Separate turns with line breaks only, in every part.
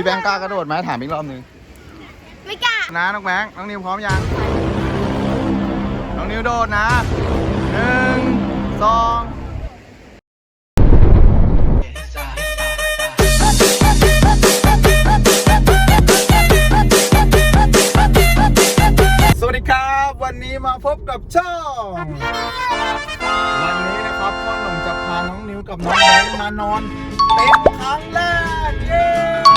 พี่แบงค์กล้ากระโดดไหมถามอีกรอบหนึ่ง
ไม่กล้า
นะน้องแบงค์น้องนิวพร้อมยัง น้องนิวโดดนะหนึ่งสองสวัสดีครับ วันนี้มาพบกับช่อง วันนี้นะครับพ่อหนุ่มจะพาน้องนิวกับน้องแบงค์มานอนเต็นท์ครั้งแรก เย้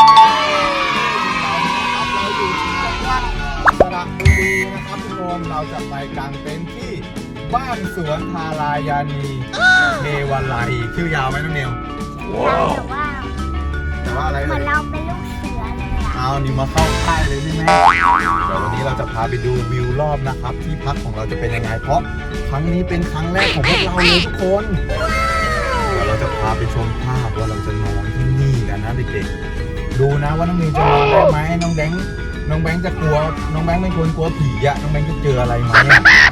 ระบุรีนะครับทุกคนเราจะไปกางเต็นท์ที่บ้านสวนทารายานีเทวาลัยชื่อยาวไหมน้องนิว
แต่ว่า
แต่ว่าอะไร
เหมื
เอ่
อน
ย
เราเป็นลูกเสือเลยอะ
เอานี่มาเข้าค่ายเลยใช่ไหมเดี๋ยววันนี้เราจะพาไปดูวิวรอบนะครับ ที่พักของเราจะเป็นยังไงเพราะครั้งนี้เป็นครั้งแรกของพวกเราเลยทุกคนเดี๋ยวเราจะพาไปชมภาพว่าเราจะนอนที่นี่กันนะเด็กๆดูนะว่าน้องมีนจะนอนได้ไหมน้องแบงค์ น้องแบงค์จะกลัว น้องแบงค์ไม่ควรกลัวผีอะน้องแบงค์จะเจออะไรไหมอะ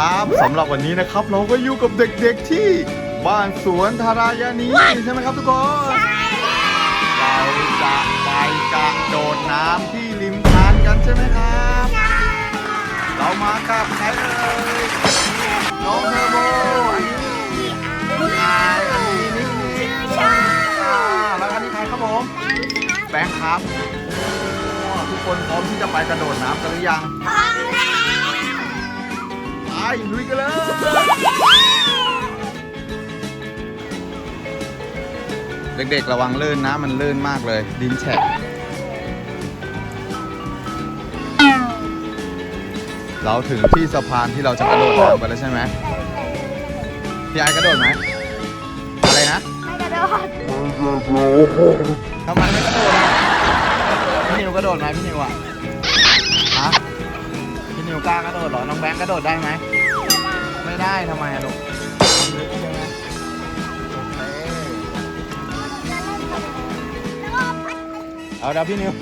ค
รับสำหรับวันนี้นะครับเราก็อยู่กับเด็กๆที่บ้านสวนทารายานีใช่ไหมครับทุกคนเราจะไปกระโดดน้ำที่ริมทานกันใช่ไหมครับเรามากับใครเอ่ยน้องเทอร์โบอันนี้พี่อายอันนี้นิกนิก
ชอบ
อ่าแล้วอันนี้ใครครับผมแบงค์ครับโอ้ทุกคนพร้อมที่จะไปกระโดดน้ำกันหรือยัง
พร้อมแล้ว
ไป ลุยกันเลยเด็กๆระวังลื่นนะ มันลื่นมากเลย ดินแฉะเราถึงที่สะพานที่เราจะกระโดดน้ำกันแล้วใช่ไหมพี่ไอกระโดดไหมอะไรนะ
ไม่กระโดด
ทำไมไม่กระโดดอะพี่นิวกระโดดไหมพี่นิวอะฮะพี่ นิวกล้ากระโดดเหรอ น้องแบงค์กระโดดได้ไหม ไม่ได้ทำไมอะลูกมันลึกใช่ไหมโอเคเอาเดี๋ยวพี่นิว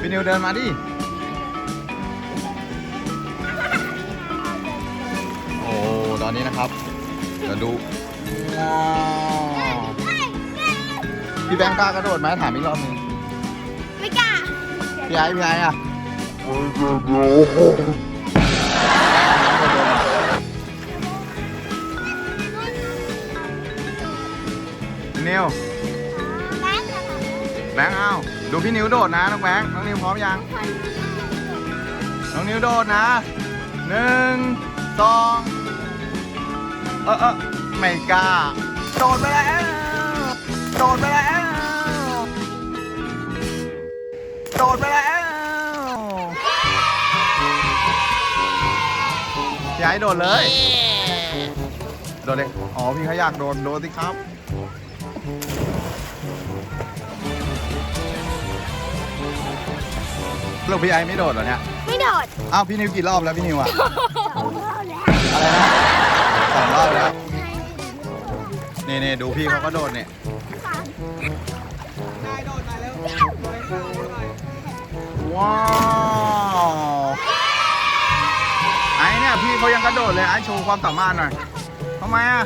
พี่นิวเดินมาดิ โอ้ ตอนนี้นะครับ เดี๋ยวดูว้าวพี่แบงค์กล้ากระโดดไหมถามอีกรอบหนึง
ไม่กล้า
พี่ไอ้พี่ไอ้อะ นิว
แบ
งค์เอาดูพี่นิวโดดนะน้องแบงค์น้องนิวพร้อมยัง น้องนิวโดดนะหนึ่งสองเออเออไม่กล้าโดดไปแล้วโดดไปแล้วโดดไปแล้ว พี่ไอ้โดดเลย โดดเลยอ๋อพี่เขาอยากโดดโดดสิครับ ลูกพี่ไอ้ไม่โดดเหรอเนี่ย
ไม่โดด
อ้าวพี่นิวกี่รอบแล้วพี่นิวอะ
โอ้โหแล้ว
อะไรนะสองรอบแล้วนี่นี่ดูพี่เขาก็โดดเนี่ยว้าว เนี่ยพี่เขายังกระโดดเลยไอ้โชว์ความสามารถหน่อยทำไมอะ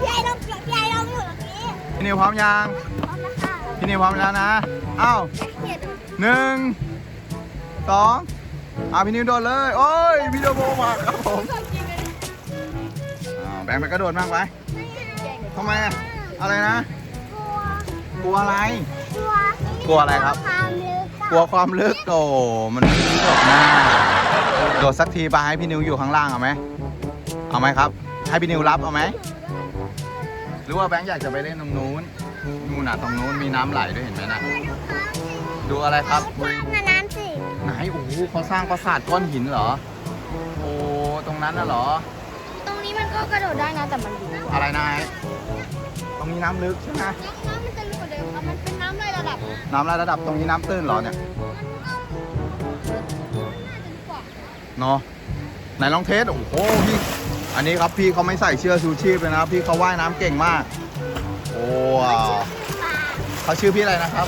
พี่ไอ้ลงพี่ไอ้ลงอยู่ตรงนี้
พี่นิวพร้อมยัง
พร้อมแล้วค่ะ
พี่นิวพร้อมแล้วนะอ้าว
เห็น
หนึ่งสองอ่าพี่นิวโดดเลยโอ้ยพี่โดโบมาครับผมอ่าแบ่งไปกระโดดมากไปทำไมอะอะไรนะ
กลัว
กลัวอะไร
กลัว
กลัวอะไรครับ
ความลึก
กลัวความลึกโตมันไม่ลึกหรอกนะโดดสักทีไปให้พี่นิวอยู่ข้างล่างเอาไหมเอาไหมครับ ให้พี่นิวรับเอาไหมหรือว่าแบงค์อยากจะไปเล่นตรงนู้นนู่นน่ะตรงนู้นมีน้ำไหลด้วยเห็นไหมน่ะดูอะไรครับ
กว้างขนาดนั้นสิ
ไหนโอ้โหเขาสร้างปราสาทก้อนหินเหรอโอ้ตรงนั้นน่ะเหรอ
ตรงนี้มันก็กระโดดได้นะแต่มันลึก
อะไรนายตรงนี้น้ำลึกใช่ไหม
นระดับ
น้ำระดับตรงนี้น้ำตื้นเหรอเนี่ยเนาะไหนลองเทสโอ้โหพี่อันนี้ครับพี่เขาไม่ใส่เชือกชูชีพเลยนะครับพี่เขาว่ายน้ำเก่งมาก โอ้ว้าวเขาชื่อพี่อะไรนะครับ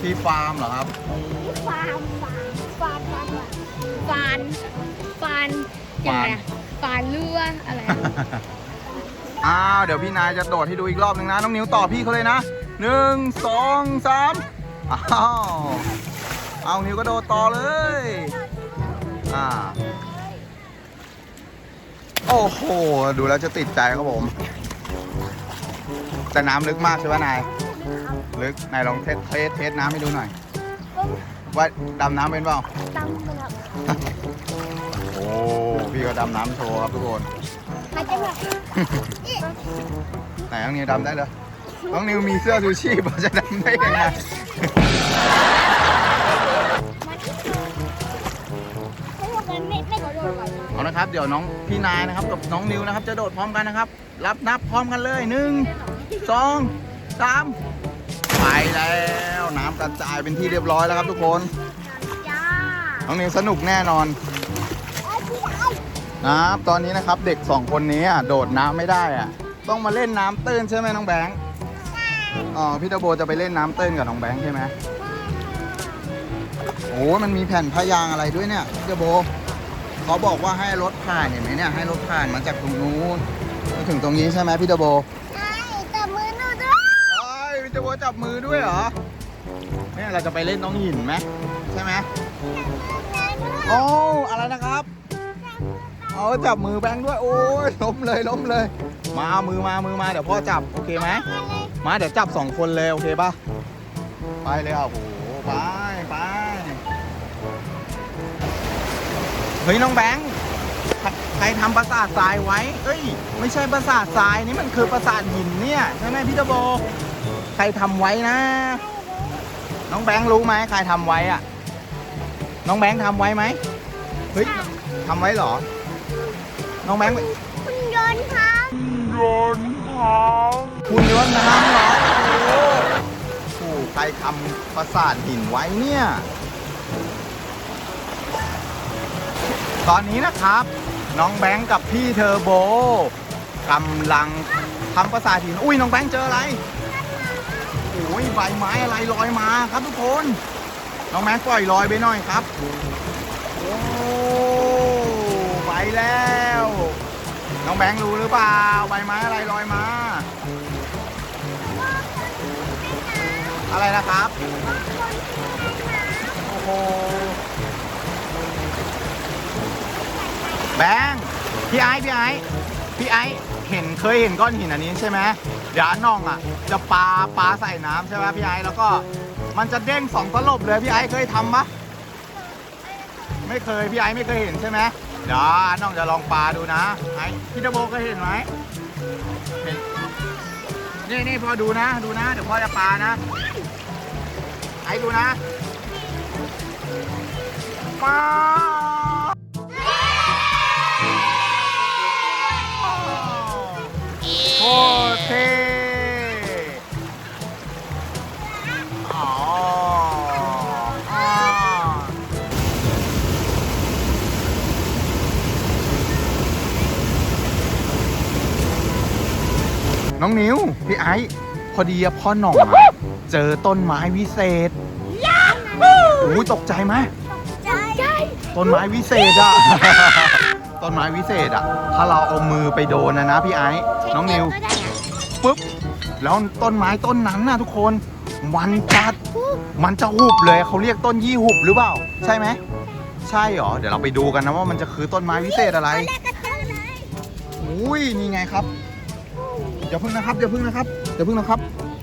พี่ฟาร์มเหรอครับ
ฟานฟานฟานฟานฟานยังไงอะฟานเรืออะไรอะ
อ้าวเดี๋ยวพี่นายจะโดดให้ดูอีกรอบหนึ่งนะน้องนิ้วต่อพี่เขาเลยนะ หนึ่งสองสามอ้าวเอานิ้วก็โดดต่อเลย อ่า โอ้โห ดูแล้วจะติดใจครับผม แต่น้ำลึกมากใช่ไหมนาย ลึก นายลองเทสเทสเทสน้ำให้ดูหน่อย ว่าดำน้ำเป็นเปล่า
ตำมันแบบ
โอ้ พี่ก็ดำน้ำโชว์ครับทุกคน
มันจะแบบ
ไหนน้องนิวดำได้เลย น้องนิวมีเสื้อชูชีพจะดำได้ยังไง
มันไม่ไม่ไม่กระ
เอานะครับ เดี๋ยวน้องพี่นายนะครับกับน้องนิวนะครับ จะโดดพร้อมกันนะครับ รับนับพร้อมกันเลยหนึ่งสองสามไปแล้วน้ำกระจายเป็นที่เรียบร้อยแล้วครับทุกคนน้องนิวสนุกแน่นอนนะครับตอนนี้นะครับเด็กสองคนนี้อะโดดน้ำไม่ได้อะต้องมาเล่นน้ำตื้นใช่ไหมน้องแบงค์ อ๋อพี่ตะโบจะไปเล่นน้ำตื้นกับน้องแบงค์ใช่ไหมโอ้มันมีแผ่นพยางอะไรด้วยเนี่ยพี่ตะโบเขาบอกว่าให้รถผ่านเห็นไหมเนี่ยให้รถผ่านมาจากตรงนู้นมาถึงตรงนี้ใช่ไหมพี่ตะโบ
ใช่แต่มือหนูด้วย
เอ้ยพี่ตะโบจับมือด้วยเหรอเนี่ยเราจะไปเล่นน้องหินไหมใช่ไหมโอ้อะไรนะครับเอาจับมือแบงค์ด้วยโอ้ยล้มเลยล้มเลย มาเอามือมามือมาเดี๋ยวพ่อจับโอเคไหม มาเดี๋ยวจับสองคนเลย โอเคปะไปเลยอะโอ้โหไปไปเฮ้ยน้องแบงค์ใครใครทำปราสาททรายไว้ เอ้ย ไม่ใช่ปราสาททรายนี่มันคือปราสาทหินเนี่ยใช่ไหมพี่ตะโบ ใครทำไว้นะ น้องแบงค์รู้ไหมใครทำไว้อะน้องแบงค์ทำไว้ไหมเฮ้ยทำไว้เหรอ น้องแบงค์
คุณโยนครับ
คุณยนน้ำเหรอโอ้โหใครทำปราสาทหินไว้เนี่ย ตอนนี้นะครับ น้องแบงค์กับพี่เทอร์โบกำลังทำปราสาทหิน อุ้ยน้องแบงค์เจออะไรโอ้ยใบไม้อะไรลอยมาครับทุกคน น้องแบงค์ปล่อยลอยไปหน่อยครับ โอ้ไปแล้ว น้องแบงค์รู้หรือเปล่าใบไม้อะไรลอยมา อะไรนะครับ โอ้โห แบงค์พี่ไอ้พี่ไอ้พี่ไอ้เห็นเคยเห็นก้อนหินอันนี้ใช่ไหมเดี๋ยวน้องอะ จะปาปาใส่น้ำใช่ไหมพี่ไอ้แล้วก็มันจะเด้งสองตลบเลยพี่ไอ้เคยทำปะไม่เคยพี่ไอ้ไม่เคยเห็นใช่ไหม เดี๋ยวน้องจะลองปลาดูนะไอ้พี่ตะโบก็เห็นไหมเห็นนี่นี่พอดูนะดูนะเดี๋ยวพ่อจะปลานะ ไอ้ดูนะปลา น้องนิวพี่ไอ้พอดีอะพ่อหน่องอะเจอต้นไม้วิเศษโอ้ยตกใจไหม
ใช่ใช่
ต้นไม้วิเศษอะ ต้นไม้วิเศษอะถ้าเราเอามือไปโดนนะนะพี่ไอ้น้องนิว
ก็ได้นะ
ปุ๊บแล้วต้นไม้ต้นนั้นนะทุกคน มันจะมันจะหุบเลยเขาเรียกต้นยี่หุบหรือเปล่า ใช่ไหม ใช่เหรอ เดี๋ยวเราไปดูกันนะว่ามันจะคือต้นไม้วิเศษอะไร
แรกก็เจอเลย
อุ้ยนี่ไงครับ อย่าพึ่งนะครับอย่าพึ่งนะครับอย่าพึ่งนะครับ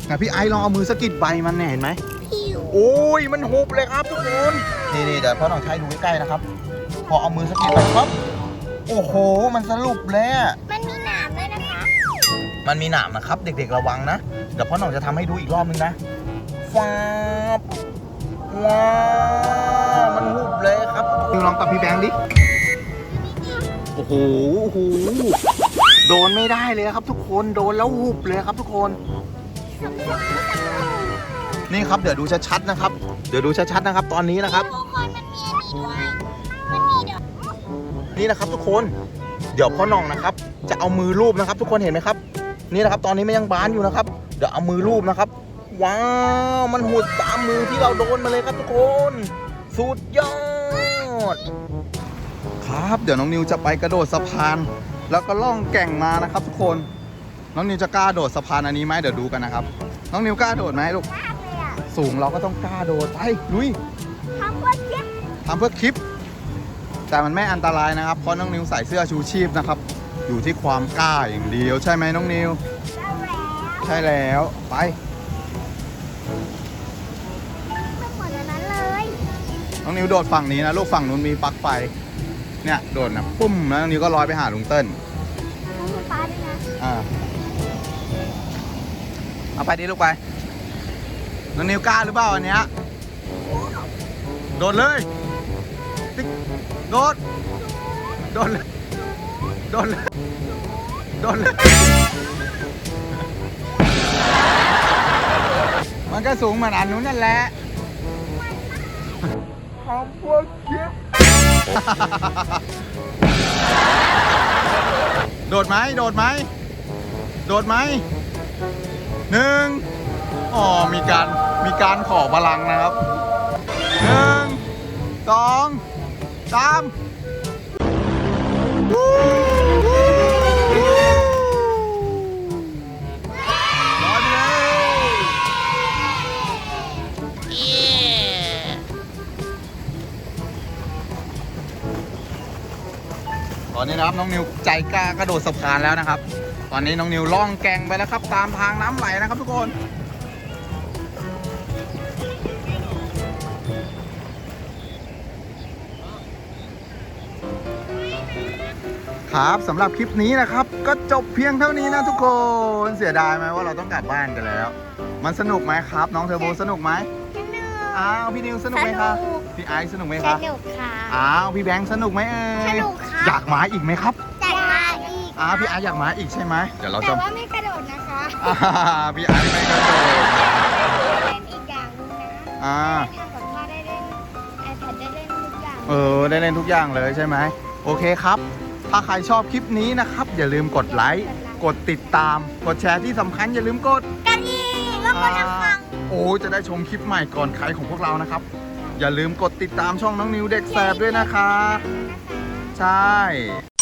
แต่พี่ไอซ์ลองเอามือสะกิดใบมันเนี่ยเห็นไหม
ผิว
โอ้ยมันหุบเลยครับทุกคนนี่นี่เดี๋ยวพ่อหน่องใช้ดูใกล้ๆนะครับ พอเอามือสะกิดไปปั๊บโอ้โห มันสรุปเลยอะ
มันมีหนามด้วยนะคะ
มันมีหนามนะครับ เด็กๆระวังนะเดี๋ยวพ่อหน่องจะทำให้ดูอีกรอบนึงนะฟ้าบว้าวมันหุบเลยครับดูลองกับพี่แบงค์ดิโอ้โหโอ้โห โดนไม่ได้เลยครับ ทุกคนโดนแล้วหุบเลยครับ ทุกคน นี่ครับเดี๋ยวดูชัดๆนะครับ เดี๋ยวดูชัดๆนะครับ ตอนนี้นะครับ
ทุกคนมันมีอันนี้ด้วย มันมีดอก
นี่นะครับ ทุกคนเดี๋ยวพ่อหน่องนะครับ จะเอามือรูปนะครับ ทุกคนเห็นไหมครับ นี่นะครับ ตอนนี้มันยังบานอยู่นะครับ เดี๋ยวเอามือรูปนะครับ ว้าวมันหุดตามมือที่เราโดนมาเลยครับทุกคน สุดยอด ครับ เดี๋ยวน้องนิวจะไปกระโดดสะพาน แล้วก็ล่องแก่งมานะครับ ทุกคน น้องนิวจะกล้าโดดสะพานอันนี้ไหมเดี๋ยวดูกันนะครับ น้องนิวกล้าโดดไหมลูก
มากเลยอะ
สูงเราก็ต้องกล้าโดดไปลุย
ทำเพื่อคลิป
ทำเพื่อคลิป แต่มันไม่อันตรายนะครับ เพราะน้องนิวใส่เสื้อชูชีพนะครับ อยู่ที่ความกล้าอย่างเดียวใช่ไหมน้องนิว
ได้แล้ว
ใช่แล้วไป
ไม่เหมือนอันนั้นเลย
น้องนิวโดดฝั่งนี้นะลูกฝั่งนู้นมีปลั๊กไฟเนี่ยโดดนะปุ้มแล้วน้องนิวก็ลอยไปหาลุงเติ้ล
ต้องไฟฟ้าด้วยนะ
อ่าเอาไปดิลูกไปน้องนิวกล้าหรือเปล่าอันเนี้ยโดดเลยติ๊กโดดโดดเลยโดดเลยโดดเลยมันก็สูงเหมือนอันนู้นนั่นแหละขอบคุณคิด โดดไหมโดดไหมโดดไหมหนึ่งอ๋อมีการมีการขอพลังนะครับหนึ่งสองสาม อนนี้นะครับน้องนิวใจกล้ากระโดดสะพานแล้วนะครับ ตอนนี้น้องนิวล่องแกงไปแล้วครับ ตามทางน้ำไหลนะครับทุกคนครับสำหรับคลิปนี้นะครับ ก็จบเพียงเท่านี้นะทุกคนเสียดายไหมว่าเราต้องกลับบ้านกันแล้ว มันสนุกไหมครับ น้องเทอร์โบสนุกไหม
สนุก
อ้าวพี่นิวสนุกไหมคะ
สนุก
พี่ไอซ์สนุกไหม
ส
คะ
นุกค่ะ
อ้าวพี่แบงค์สนุกไหมเอ่ย
สนุกค่ะ
อยากมาอีกไหมครับ
จัดมาอีก
อ้าวพี่ไอซ์อยากมาอีกใช่ไหมเดี๋ยวเรา
แต่
จะ
ว่าไม่กระโดดนะคะ
อ่าพี่ไอซ์ไม่กระโดด
เป็นอีกอย่างหนึงนะ
อ่า
ทำกับข้าวได้เล่นไอแพดได้เล่นทุกอย่าง
เออได้เล่นทุกอย่างเลยใช่ไหมโอเคครับ ถ้าใครชอบคลิปนี้นะครับ อย่าลืมกดไลค์กดติดตาม กดแชร์ที่สำคัญอย่าลืมกด
กระดิ่งแล้วก็น้ำฟัง
โอ้จะได้ชมคลิปใหม่ก่อนใครของพวกเรานะครับ อย่าลืมกดติดตามช่องน้องนิวเด็กแสบด้วยนะคะ ใช่